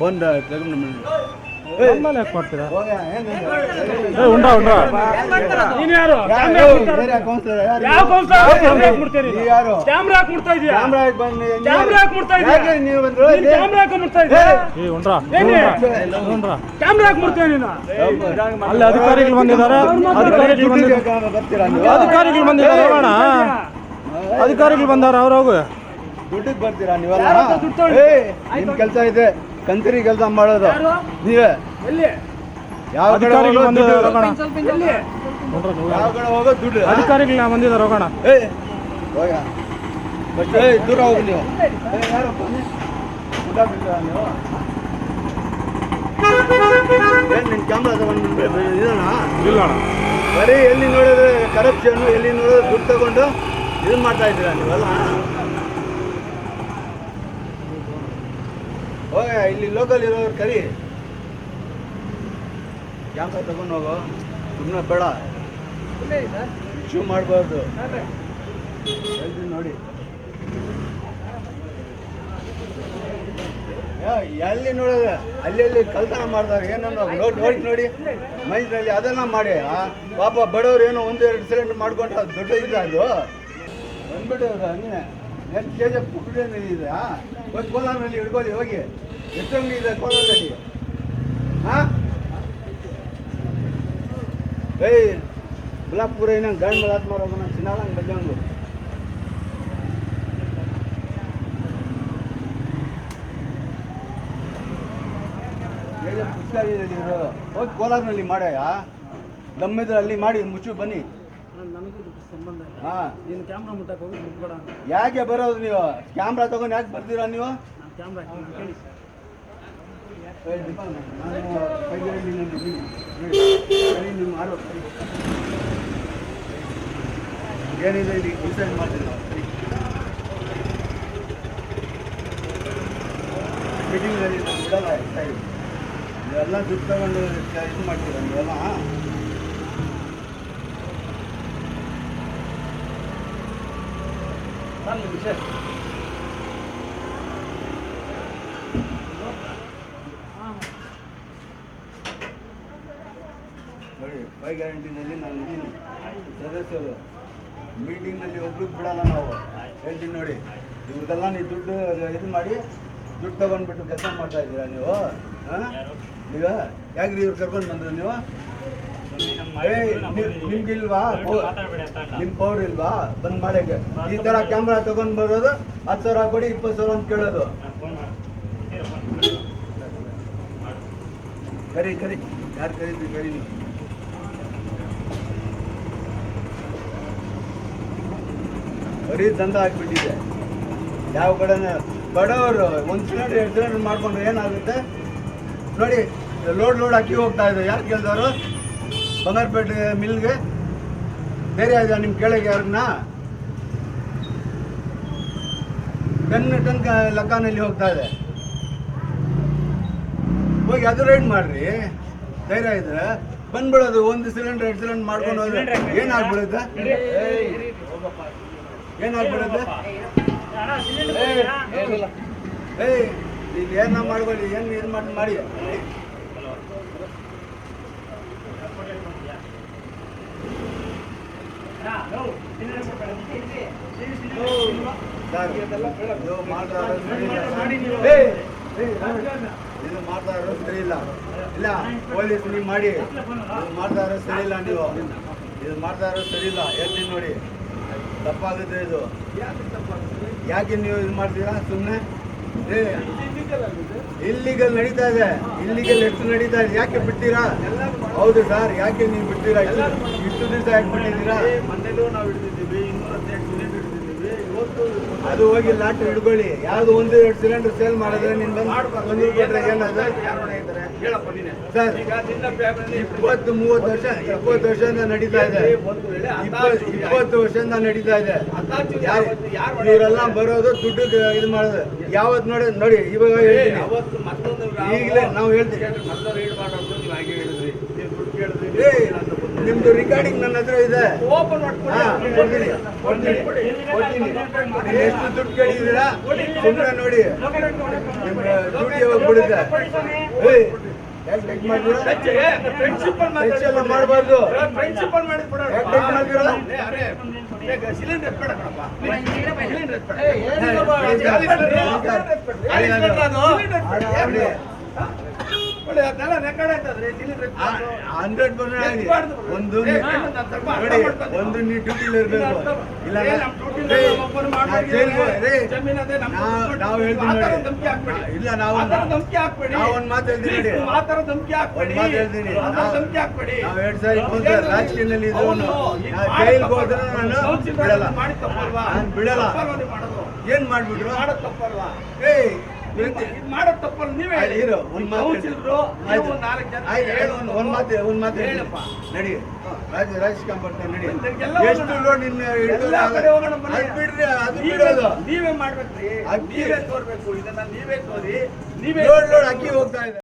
ಬಂದ ತಗೊಂಡು ನಮ್ಮಲ್ಲಿ ಯಾಕೆ ಮಾಡ್ತೀರಾ ಏ ಉಂಡ್ರ ಉಂಡ್ರ? ನೀನ್ ಯಾರು? ಯಾವ ಕೌನ್ಸಿಲರ್ ಕ್ಯಾಮ್ರಾ? ಯಾರು? ಕ್ಯಾಮ್ರಾ ಹಾಕ್ ಮುಡ್ತಾ ಇದೀಯಾ? ಕ್ಯಾಮ್ರಾ ಬಂದು ಕ್ಯಾಮ್ರಾ ಹಾಕ್ ಮುಡ್ತಾ ಇದೀಯಾ? ಯಾಕೆ ನೀವು ಬಂದ್ರು? ನೀನ್ ಕ್ಯಾಮ್ರಾ ಹಾಕ್ ಮುಡ್ತಾ ಇದೀಯಾ? ಏ ಉಂಡ್ರ? ಏನೇ? ಉಂಡ್ರ? ಕ್ಯಾಮ್ರಾ ಹಾಕ್ ಮುಡ್ತೀಯ ನೀನು? ಅಲ್ಲಿ ಅಧಿಕಾರಿಗಳು ಬಂದಿದ್ದಾರೆ. ಅಧಿಕಾರಿಗಳು ಬಂದಿದ್ದಾರೆ. ಅಧಿಕಾರಿಗಳು ಬಂದಿದ್ದಾರೆ ಅಧಿಕಾರಿಗಳು ಬಂದಾರ ಅವ್ರ ಹೋಗು. ದುಡ್ಡಿಗೆ ಬರ್ತೀರಾ ನೀವೆಲ್ಲ? ಯಾರ ಹತ್ರ ದುಡ್ಡು ತಗೊಂಡು? ಏ ನಿಮ್ ಕೆಲಸ ಇದೆ. ಕಂತ್ರಿ ಕೆಲಸ ಮಾಡೋದು. ಯಾರು? ನೀವೇ. ಎಲ್ಲಿ? ಯಾವ ಕಡೆ ಅಧಿಕಾರಿಗಳು ಬಂದಿದ್ದಾರೆ ದುಡ್ಡು? ಹೋಗೋಣ ಎಲ್ಲಿ ಉಂಡ್ರ ನೀವು. ಯಾವ ಕಡೆ ದುಡ್ಡು. ಆ? ಬಂದಿದ್ದಾರೆ ಹೋಗೋಣ ಏ ಹೋಗ ಬಟ್ ಏ ದೂರ ಹೋಗಿ ನೀವು. ಏ, ಯಾರಪ್ಪ ನೀ? ಊಟ ಬಿಡ್ತೀರಾ ನೀವು? ಏನ್ ನಿನ್ ಕ್ಯಾಮ್ರಾ ತಗೊಂಡು ಇದನ್ನ? ಇಲ್ಲ ಬರೀ ಎಲ್ಲಿ ನೋಡಿದ್ರೆ ಕರಪ್ಷನ್ ಎಲ್ಲಿ ನೋಡಿದ್ರೆ ದುಡ್ಡು ತಗೊಂಡು ಇದು ಮಾಡ್ತಾ ಇದ್ದೀರಾ ನೀವೆಲ್ಲ ಹೋಗ ಇಲ್ಲಿ ಲೋಕಲ್ ಇರೋರು ಕರಿ. ಯಾಕ ತಗೊಂಡು ಹೋಗೋ. ಸುಮ್ಮನೆ ಬೇಡ. ಇಶ್ಯೂ ಮಾಡಬಾರ್ದು. ಹೇಳ್ತೀನಿ ನೋಡಿ. ಎಲ್ಲಿ ನೋಡೋದ? ಅಲ್ಲಿ ಕಲ್ತನ ಮಾಡ್ತಾರೆ ಏನೋ ನೋಡಿ. ನೋಡಿ ನೋಡಿ ಮೈಸೂರಲ್ಲಿ ಅದೆಲ್ಲ ಮಾಡಿ ಪಾಪ ಬಡವ್ರು ಏನೋ ಒಂದು ಎರಡು ಸಿಲಿಂಡರ್ ಮಾಡ್ಕೊಂಡು ಅದು ದೊಡ್ಡ ಇದೆ ಅದು. ಬಂದ್ಬಿಟ್ಟು ಹಂಗೆ. ಎಷ್ಟು ಕೆ ಜಿ ಇದೆ ಹೋಗಿ ಕೋಲಾರಲ್ಲಿ ಹಿಡ್ಕೊಳ್ಳಿ ಹೋಗಿ. ಎಷ್ಟು ಅಂಗಡಿ ಇದೆ ಕೋಲಾರಲ್ಲಿ ಹಾಂ? ಏಯ್ ಬಿಲಾಪುರ ಏನಂಗೆ ಗಂಡು ಬಲಾತ್ ಮಾರೋದು ನಾನು ಚಿನ್ನಾದಂಗೆ ಇರೋದು ಹೋಗಿ ಕೋಲಾರ್ನಲ್ಲಿ ಮಾಡ್ಯಾ? ದಮ್ಮಿದ್ರೆ ಅಲ್ಲಿ ಮಾಡಿ ಮುಚ್ಚು ಬನ್ನಿ. ನನಗೂ ಸಂಬಂಧ ಇಲ್ಲ. ಹಾಂ. ನೀನು ಕ್ಯಾಮ್ರಾ ಮುಟ್ಟಕ್ಕೆ ಹೋಗಿ ಮುಟ್ಬೇಡ ಯಾಕೆ ಬರೋದು ನೀವು? ಕ್ಯಾಮ್ರಾ ತಗೊಂಡು ಯಾಕೆ ಬರ್ತೀರಾ ನೀವು ನಾನು ಕ್ಯಾಮ್ರಾ ಹಾಕ್ತೀನಿ ಕೇಳಿ ಏ, ದೀಪ, ನಾನು ಕೈಯಲ್ಲಿ ನಿನ್ನ ಇಲ್ಲಿ ನೋಡಿ, ಕೈ ನಿಮ್ಮ ಆರೋ ಕೈ. ಏನಿದೆ ಇಲ್ಲಿ ಡಿಸೈಡ್ ಕೈ. ಮೀಟಿಂಗಲ್ಲಿ ನಾನು ಬಿಡಲ್ಲ ಕೈ. ನೀವೆಲ್ಲ ದುಡ್ಡು ತಗೊಂಡು ಇದು ಮಾಡ್ತೀರಾ ನೀವೆಲ್ಲ ನಾನು ವಿಷಯ ಫೈ ಗ್ಯಾರಂಟಿನಲ್ಲಿ ನಾನು ಇದ್ದೀನಿ. ಸದಸ್ಯರು ಮೀಟಿಂಗ್ನಲ್ಲಿ ಒಬ್ರು ಬಿಡಲ್ಲ ನಾವು. ಹೇಳ್ತೀನಿ ನೋಡಿ. ಇವ್ರಿಗೆಲ್ಲ ನೀವು ದುಡ್ಡು ಇದು ಮಾಡಿ, ದುಡ್ಡು ತಗೊಂಡ್ಬಿಟ್ಟು ಕೆಲಸ ಮಾಡ್ತಾ ಇದ್ದೀರಾ ನೀವು? ಹಾಂ? ಈಗ ಯಾಕ್ರಿ ಇವ್ರು ಕರ್ಕೊಂಡು ಬಂದ್ರು ನೀವು? ನಿಮ್ಗಿಲ್ವಾ? ನಿಮ್- ಪವರ್ ಇಲ್ವಾ? ಬಂದ್ ಮಾಡಕ್ಕೆ ಈ ತರ ಕ್ಯಾಮ್ರಾ ತಗೊಂಡ್ ಬರೋದು ಹತ್ತು ಸಾವಿರ ಕೊಡಿ, ಇಪ್ಪತ್ತು ಸಾವಿರ ಅಂತ ಕೇಳೋದು. ಕರಿ ಕರಿ ಯಾರು ಕರೀತೀವಿ ಕರಿ ನೀವು. ಬರೀ ದಂಧ ಆಗಿಬಿಟ್ಟಿದೆ ಯಾವ ಕಡೆನ ಬಡವರು ಒಂದು ಸಿಲಿಂಡರ್ ಎರಡು ಸಿಲಿಂಡರ್ ಮಾಡ್ಕೊಂಡ್ರೆ ಏನಾಗುತ್ತೆ ನೋಡಿ ಲೋಡ್ ಲೋಡ್ ಅಕ್ಕಿ ಹೋಗ್ತಾ ಇದೆ ಯಾರು ಕೇಳ್ದವರು ಬಂಗಾರಪೇಟೆ ಮಿಲ್ಗೆ ಬೇರೆ ಇದೆ ನಿಮ್ಮ ಕೇಳಿಗೆ ಯಾರನ್ನ ಟೆನ್ ಟನ್ ಲೆಕ್ಕನಲ್ಲಿ ಹೋಗ್ತಾ ಇದೆ ಹೋಗಿ ಅದು ರೈಡ್ ಮಾಡ್ರಿ ಧೈರ್ಯ ಇದ್ರೆ ಬಂದ್ಬಿಡೋದು ಒಂದು ಸಿಲಿಂಡರ್ ಎರಡು ಸಿಲಿಂಡರ್ ಮಾಡ್ಕೊಂಡು ಹೋದ್ರೆ ಏನಾಗ್ಬಿಡುತ್ತೆ ಏನಾಗ್ಬಿಡುತ್ತೆ ಏಯ್ ಈಗ ಏನ ಮಾಡ್ಕೊಳ್ಳಿ ಏನು ಇದು ಮಾಡಿ ಇದು ಮಾಡ್ತಾ ಇರೋ ಸರಿ ಇಲ್ಲ. ಇಲ್ಲ ಪೊಲೀಸ್ ನೀವು ಮಾಡಿ. ಇದು ಮಾಡ್ತಾ ಇರೋ ಸರಿ ಇಲ್ಲ ನೀವು. ಇದು ಮಾಡ್ತಾ ಸರಿಯಿಲ್ಲ ಸರಿ ಇಲ್ಲ. ಹೇಳ್ತೀನಿ ನೋಡಿ? ತಪ್ಪಾಗುತ್ತೆ ಇದು. ಯಾಕೆ ನೀವು ಇದು ಮಾಡ್ತೀರಾ? ಸುಮ್ಮನೆ ಇಲ್ಲಿಗಲ್ ನಡೀತಾ ಇದೆ. ಇಲ್ಲಿಗಲ್ ಎಷ್ಟು ನಡೀತಾ ಇದೆ. ಯಾಕೆ ಬಿಡ್ತೀರಾ? ಹೌದು ಸರ್, ಯಾಕೆ ನೀವು ಬಿಡ್ತೀರಾ? ಇಷ್ಟು ದಿವಸ ಯಾಕೆ ಬಿಟ್ಟಿದ್ದೀರಾ? ಮನೇಲೂ ನಾವು ಹಿಡಿದಿದ್ದೀವಿ ಇನ್ನೂರ ಅದು ಹೋಗಿ ಲಾಟ್ ಹಿಡ್ಕೊಳ್ಳಿ. ಯಾವ್ದು ಒಂದು ಎರಡು ಸಿಲಿಂಡರ್ ಸೇಲ್ ಮಾಡಿದ್ರೆ ನಿನ್ ಒಂದು ಕೊಟ್ರೆ ಸರ್. ಇಪ್ಪತ್ತು ಮೂವತ್ತು ವರ್ಷ ಇಪ್ಪತ್ತು ವರ್ಷದಿಂದ ನಡೀತಾ ಇದೆ. ಇಪ್ಪತ್ತು ವರ್ಷದಿಂದ ನಡೀತಾ ಇದೆ. ಇವರೆಲ್ಲ ಬರೋದು ದುಡ್ಡು ಇದು ಮಾಡೋದು. ಯಾವತ್ತು ನೋಡಿ ನೋಡಿ ಇವಾಗ ಹೇಳ್ತೀನಿ. ಈಗಲೇ ನಾವು ಹೇಳ್ತೀವಿ. ನಿಮ್ದು ರಿಕಾರ್ಡಿಂಗ್ ನನ್ನ ಹತ್ರ ಇದೆ. ಓಪನ್ ಎಷ್ಟು ದುಡ್ಡು ಕೇಳಿದ್ದೀರಾ? ಸುಮ್ಮನೆ ನೋಡಿ. ಡ್ಯೂಟಿ ಯಾವಾಗ ಬಿಡುತ್ತೆ? ಮಾಡಬಾರ್ದು. ಸಿಲಿಂಡರ್ ಸಿಲಿಂಡರ್ ಹಂಡ್ರೆಡ್ ಪರ್ಸೆಂಟ್ ಒಂದು ಏ. ಒಂದು ನೀವು ಡ್ಯೂಟಿಲಿ ಇರಬೇಕು ಇಲ್ಲ ನಾವು- ಹೇಳ್ತೀವಿ ನೋಡಿ. ಇಲ್ಲ ನಾವು. ನಾವು ಒಂದ್ ಮಾತು ನೋಡಿ. ಒಂದ್ ಮಾತು ಹೇಳ್ತೀನಿ. ನಾವು- ಎರಡು ಸಾವಿರ. ರಾಜಕೀಯದಲ್ಲಿ ಇದ್ದವನು. ಜೈಲ್ಗೆ ಹೋದ್ರೆ ನಾನು ಬಿಡಲ್ಲ. ನಾನು ಬಿಡಲ್ಲ. ಏನ್ ಮಾಡ್ಬಿಟ್ರು? ಏಯ್ ಇದು ತಪ್ಪಲ್ಲಿ ನೀವೇ. ಇರು, ಒಂದ್ ಮಾತು ನಾಲ್ಕು ಜನ ಹೇಳು ಒಂದ್- ಮಾತು ಒಂದ್ ಮಾತು. ಹೇಳಪ್ಪ. ನಡಿ ರಾಜ ನಡಿ ಎಷ್ಟು. ಲೋಡ್ ನಿನ್ನ. ಅದ್ ಬಿಡ್ರಿ ಅದು ನೀವೇ- ಬಿಡೋದು ನೀವೇ ಮಾಡ್ಬೇಕ್ರಿ ನೀವೇ ತೋರ್ಬೇಕು ಇದನ್ನ ನೀವೇ ತೋರಿ ನೀವೇ ಲೋಡ್ ಲೋಡ್ ಅಕ್ಕಿ ಹೋಗ್ತಾ ಇದೆ